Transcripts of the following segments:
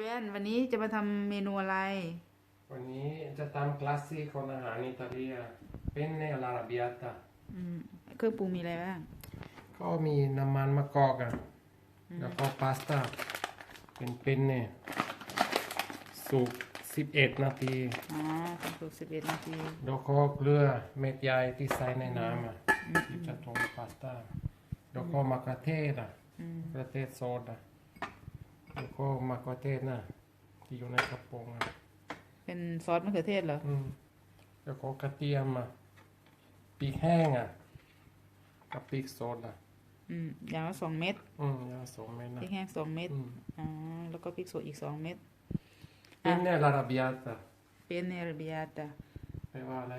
แว่นวันนี้จะมาทำเมนูอะไร วันนี้จะทำคลาสสิกของอาหารอิตาเลียเป็นเนลาราเบียตาอืมเครื่องปรุงมีอะไรบ้าง ก็มีน้ำมันมะกอกอะ แล้วก็พาสต้า เป็นเป็นเนี่ยสุก11นาทีอ๋อทำสุกสิบเอ็ดนาที แล้วก็เกลือเม็ดใหญ่ที่ใส่ในน้ำอะที่จะทำพาสต้า แล้วก็มะเขือเทศอะอืมมะเขือเทศสดอะแล้ว ก็มะเขือเทศน่ะที่อยู่ในกระป๋องอะเป็นซอสมะเขือเทศเหรอ อืมแล้วก็กระเทียมอะพริกแห้งอะ กับพริกสดอะ อืม อย่างละสองเม็ด อืมยาสองเม็ดพนะ ริกแห้งสองเม็ด อืม อ๋อ แล้วก็พริกสดอีกสองเม็ด เป็นเนี่ยลาราเบียตาเป็นเนรเบียตาแปลว่าอะไร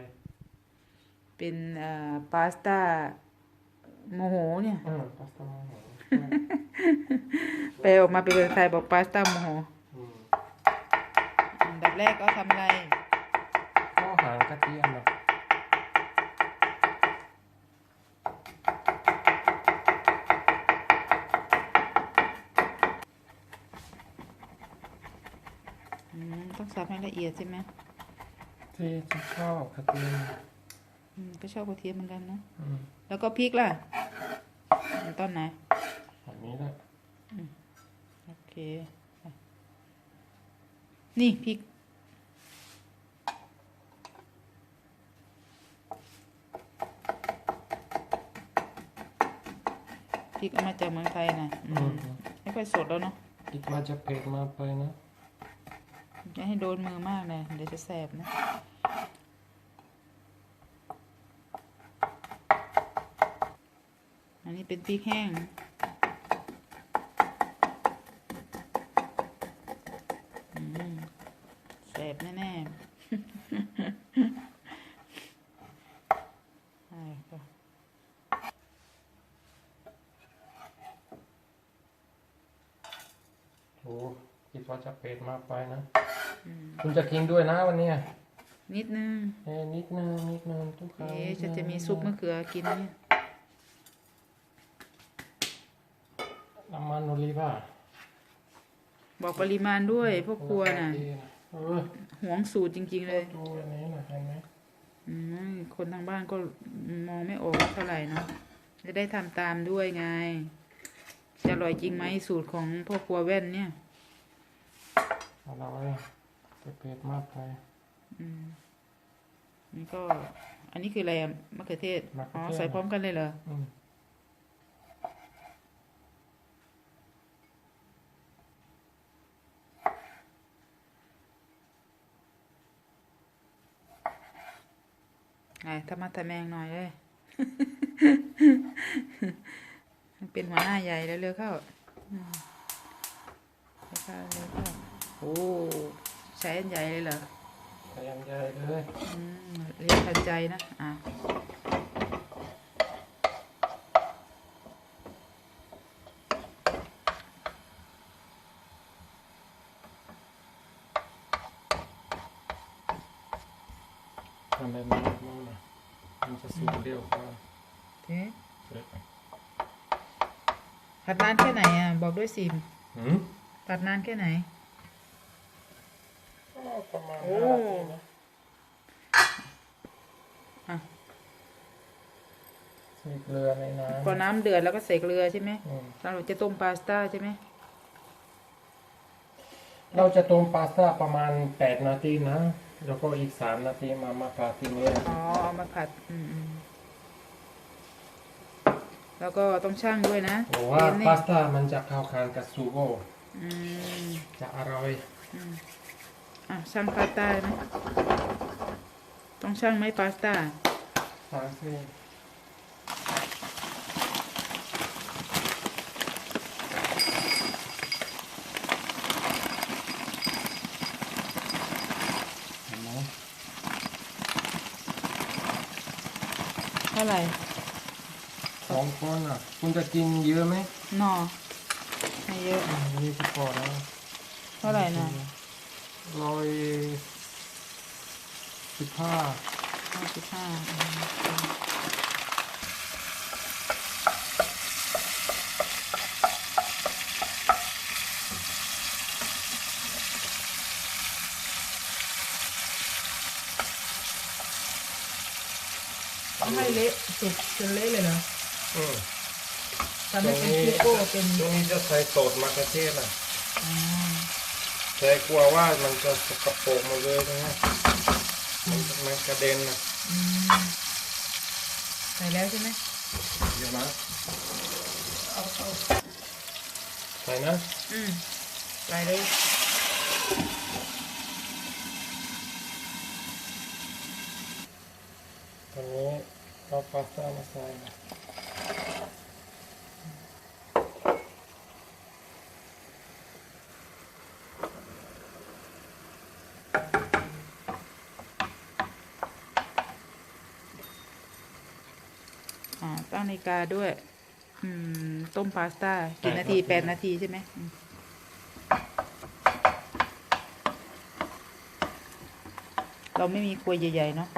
เป็นเอ่อพาสต้าโมโหเนี่ย อืมพาสต้าหมู แปลออกมาเป็นภาษาไทยบอกพาสต้าโมโหอืมอันดับแรกก็ทำอะไรก็หางกระเทียมอะอืมต้องสับให้ละเอียดใช่ไหมที่ที่ชอบกระเทียมอืมก็ชอบกระเทียมเหมือนกันนะอืมแล้วก็พริกล่ะเอาต้นไหน แบบนี้แหละ โอเค นี่พริก พริกเอามาจากเมืองไทยนะอือืมมไม่ค่อยสดแล้วเนาะคิดว่าจะเผ็ดมากไปนะอย่าให้โดนมือมากเลยเดี๋ยวจะแสบนะอันนี้เป็นพริกแห้ง อืมแสบแน่ๆ ใช่ค่ะ โอ้คิดว่าจะเผ็ด มากไปนะ คุณจะกินด้วยนะวันเนี้ยนิดนึงเอ้ยนิดนึงนิดนึงทุกครั้งเอ๊ะฉันจะมีซุปมะเขือกินเนี่ยน้ำมันโอลิฟอะบอกปริมาณด้วยพวกครัวน่ะเออหวงสูตรจริง ๆ เลยดูอันนี้นะเห็นไหมอืมคนทางบ้านก็มองไม่ออกว่าเท่าไหร่เนาะจะได้ทำตามด้วยไง จะอร่อยจริงไหมสูตรของพ่อครัวแว่นเนี่ยเอาเราไว้จะเผ็ดมากไปอืมนี่ก็ อันนี้คืออะไรอะมะเขือเทศ มะเขือ๋อ อเทศ ใส่พร้อมกันเลยเหรอ อืมไงทำมาทำแมงหน่อยเลยเป็นหัวหน้าใหญ่แล้วเร็วเข้าอืมเร็วเข้าเร็วเข้า โอ้ใช้อันใหญ่เลยเหรอใส่ยังใหญ่เลยอืมเรียกทันใจนะ อะทำแบบนี้มากนะมันจะสุกเร็วกว่าเอ๊ะผัดนานแค่ไหนอะ บอกด้วยสิหืมผัดนานแค่ไหนก็ ประมาณโอ้ห้านาทีนะอะใส่เกลือในน้ำพอน้ำเดือดแล้วก็ใส่เกลือใช่ไหมอืมเราจะต้มพาสต้าใช่ไหมเราจะต้มพาสต้าประมาณ8นาทีนะ แล้วก็อีก3นาทีมามาผัดที่นี่อ๋อเอามาผัดอืมอืมแล้วก็ต้องชั่งด้วยนะบอกว่าเรียนนี่พาสต้ามันจะเข้ากันกับซูโบอืมจะอร่อย อะชั่งพาสต้าไหมต้องชั่งไหมพาสต้าทางที่เห็นไหมเท่าไหร่สองคนอะ คุณจะกินเยอะไหมหนอไม่เยอะอืมนี่ก็พอแล้ว เท่าไหร่นะ ร้อยสิบห้าร้อยสิบห้าให้เละสุดจนเละเลยนะอืมตอนนี้ตรงนี้จะใส่โสดมาเขือเทศนะอ๋อ แต่กลัวว่ามันจะสกปรกหมาเลยตรงนี้มันมันกระเด็นอะอืมใส่แล้วใช่ไหมเดี๋ยวนะเอาเอาใส่นะอืมใส่เลยตอนนี้เอาพาสต้ามาใส่นะ อ่าตั้งนาฬิกาด้วย อืม ต้มพาสต้ากี่นาทีแปดนาทีใช่ไหมอืมเราไม่มีครัวใหญ่ๆเนาะ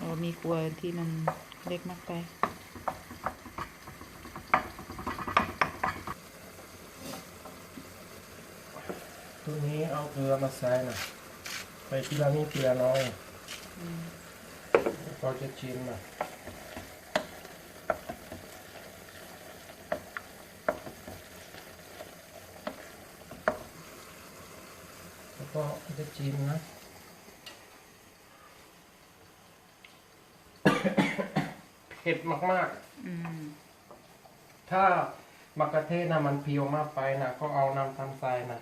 เรามีครัวที่มันเล็กมากไป ตัวนี้เอาเกลือมาใส่นะไปทีละนิดทีละน้อยพอจะชิมนะแล้วก็ จะชิมนะเผ็ดมากอืมๆ ถ้ามะเขือเทศนะมันเพียวมากไปนะก็เอาน้ำตาลทรายนะ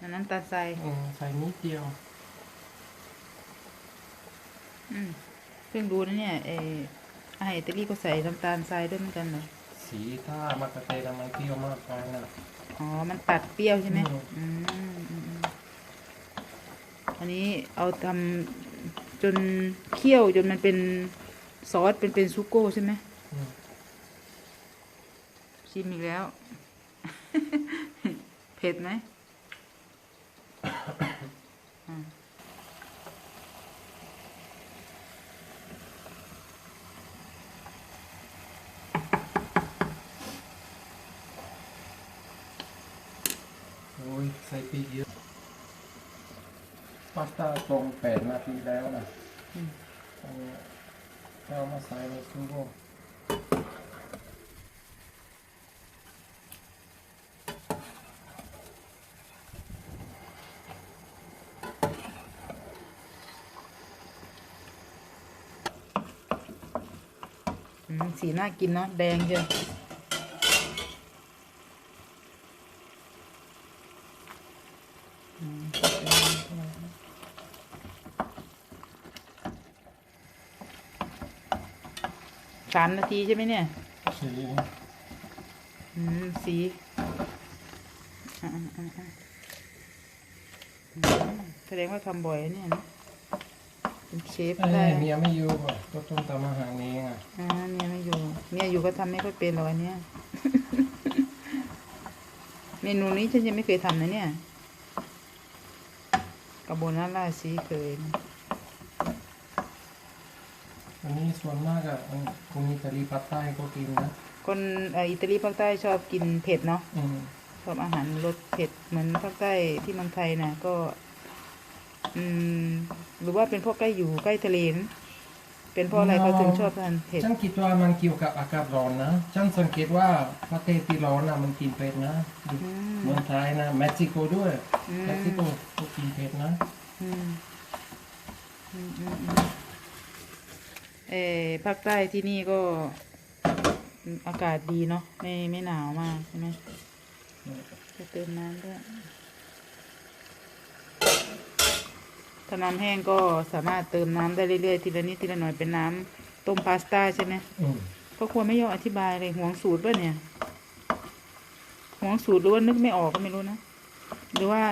อันนั้นตาลทรายอืมใส่นิดเดียว อืมเพิ่งรู้นะเนี่ยเอออาหารอิตาลีก็ใส่น้ำตาลทรายด้วยเหมือนกันเหรอสีถ้ามะเขือเทศนะมันเปรี้ยวมากไปนะ อ๋อ มันตัดเปรี้ยวใช่ไหมอืมอืมอืม อันนี้เอาทำจนเคี่ยวจนมันเป็นซอสเป็นเป็นซุโก้ใช่ไหมชิมอีกแล้ว เผ็ดไหมโอ้ยใส่ปีกเยอะ พาสต้าตรงแปดนาทีแล้วนะเอามาใส่ในซูโร่อืมสีน่ากินเนาะแดงเชียวอืมสามนาทีใช่ไหมเนี่ย สีอืม สีอ่าอ่าอ่าอ่าอืมแสดงว่าทำบ่อยนะเนี่ยนะเป็นเชฟเอ้ได้ยเมียไม่อยู่อะก็ต้องทำอาหารเองอะอ่าเมียไม่อยู่เมียอยู่ก็ทำไม่ค่อยเป็นหรอกอันเนี้ย เมนูนี้ฉันยังไม่เคยทำนะเนี่ยกาโบนาร่าซีเคยนะ อันนี้ส่วนมากอะอันคนอิตาลีปัตใต้ก็กินนะคนเอ่ออิตาลีภาคใต้ชอบกินเผ็ดเนาะอืมชอบอาหารรสเผ็ดเหมือนภาคใต้ที่เมืองไทยนะก็ อืม หรือว่าเป็นเพราะใกล้อยู่ใกล้ทะเลนะเป็นเพราะอะไรเขาถึงชอบทานเผ็ดฉันคิดว่ามันเกี่ยวกับอากาศร้อนนะฉันสังเกตว่าประเทศที่ร้อนนะมันกินเผ็ดนะอืม เมืองไทยนะเม็กซิโกด้วยอืม เม็กซิโกก็กินเผ็ดนะอืมอืมอืมอืม เออภาคใต้ที่นี่ก็อืมอากาศดีเนาะไม่ไม่หนาวมากใช่ไหมจะเติมน้ำด้วยถ้าน้ำแห้งก็สามารถเติมน้ำได้เรื่อยๆทีละนิดทีละหน่อยเป็นน้ำต้มพาสต้าใช่ไหมอืมพ่อครัวไม่ยอมอธิบายเลยห่วงสูตรป่ะเนี่ยห่วงสูตรหรือว่านึกไม่ออกก็ไม่รู้นะหรือว่า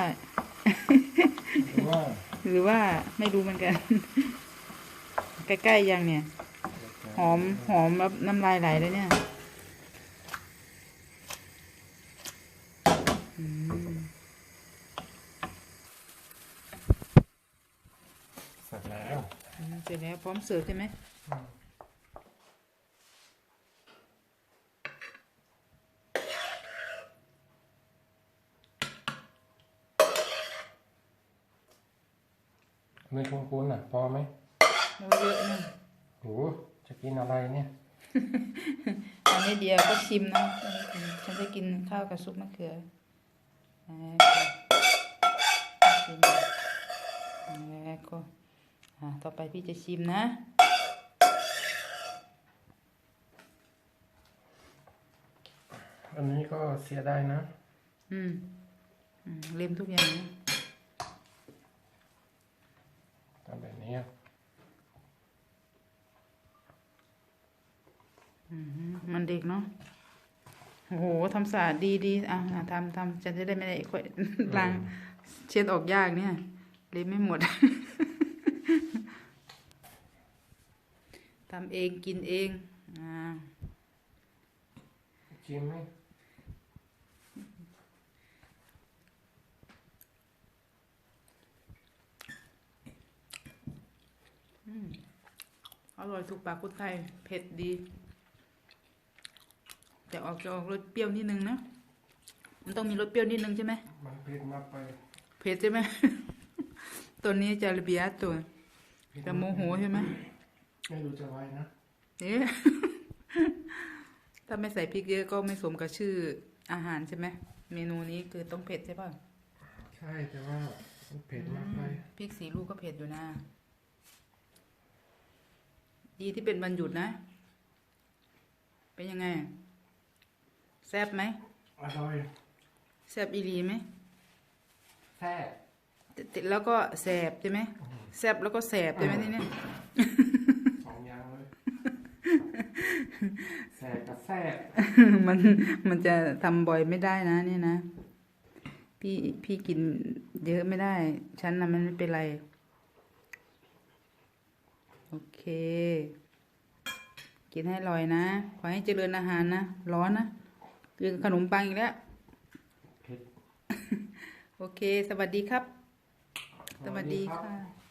หรือว่าหรือว่าไม่รู้เหมือนกัน ใกล้ๆยังเนี่ย หอมหอมแบบน้ำลายไหลเลยเนี่ยอืมเสร็จแล้วอืมเสร็จแล้วพร้อมเสิร์ฟใช่ไหม ไม่คุ้นๆอะ พอไหม โอ้เยอะนะ โหจะ กินอะไรเนี่ย อันนี้เดียวก็ชิมเนาะฉันจะกินข้าวกับซุปมะเขืออ่าชิมแล้วก็อ่าต่อไปพี่จะชิมนะอันนี้ก็เสียได้นะ อืมอืมเล็มทุกอย่างนะทำแบบนี้อะ อื มมันเด็กเนาะโอ้โหทำสะอาดดีดีอะอะทำทำฉันจะได้ไม่ได้ค่อยล้างเช็ดออกยากเนี่ยเล็มไม่หมดทำเองกินเองอ่าชิมไหมอร่อยถูกปากคนไทย เผ็ดดี แต่ออกจะออกรสเปรี้ยวนิดนึงนะ มันต้องมีรสเปรี้ยวนิดนึงใช่ไหมมันเผ็ดมากไปเผ็ดใช่ไหม ตัวนี้จะระเบียดตัวเผ็ดจะโมโหใช่ไหมไม่รู้จะไว้นะเอ๊ะถ้าไม่ใส่พริกเยอะก็ไม่สมกับชื่ออาหารใช่ไหมเมนูนี้คือต้องเผ็ดใช่ป่ะใช่แต่ว่ามันเผ็ดมากไปพริกสีลูกก็เผ็ดอยู่นะดีที่เป็นวันหยุดนะ เป็นยังไง แซ่บไหมอร่อยแซ่บอีหลีไหมแซ่บแต่แต่แล้วก็แสบใช่ไหมแซ่บแล้วก็แสบใช่ไหมที่เนี่ยสองอย่างเลยแซ่บกับแซ่บมันมันจะทำบ่อยไม่ได้นะเนี่ยนะ พี่พี่กินเยอะไม่ได้ ฉันนะมันไม่เป็นไร โอเค กินให้อร่อยนะ ขอให้เจริญอาหารนะ ร้อนนะ กินขนมปังอีกแล้วเผ็ดโอเค สวัสดีครับ สวัสดีค่ะ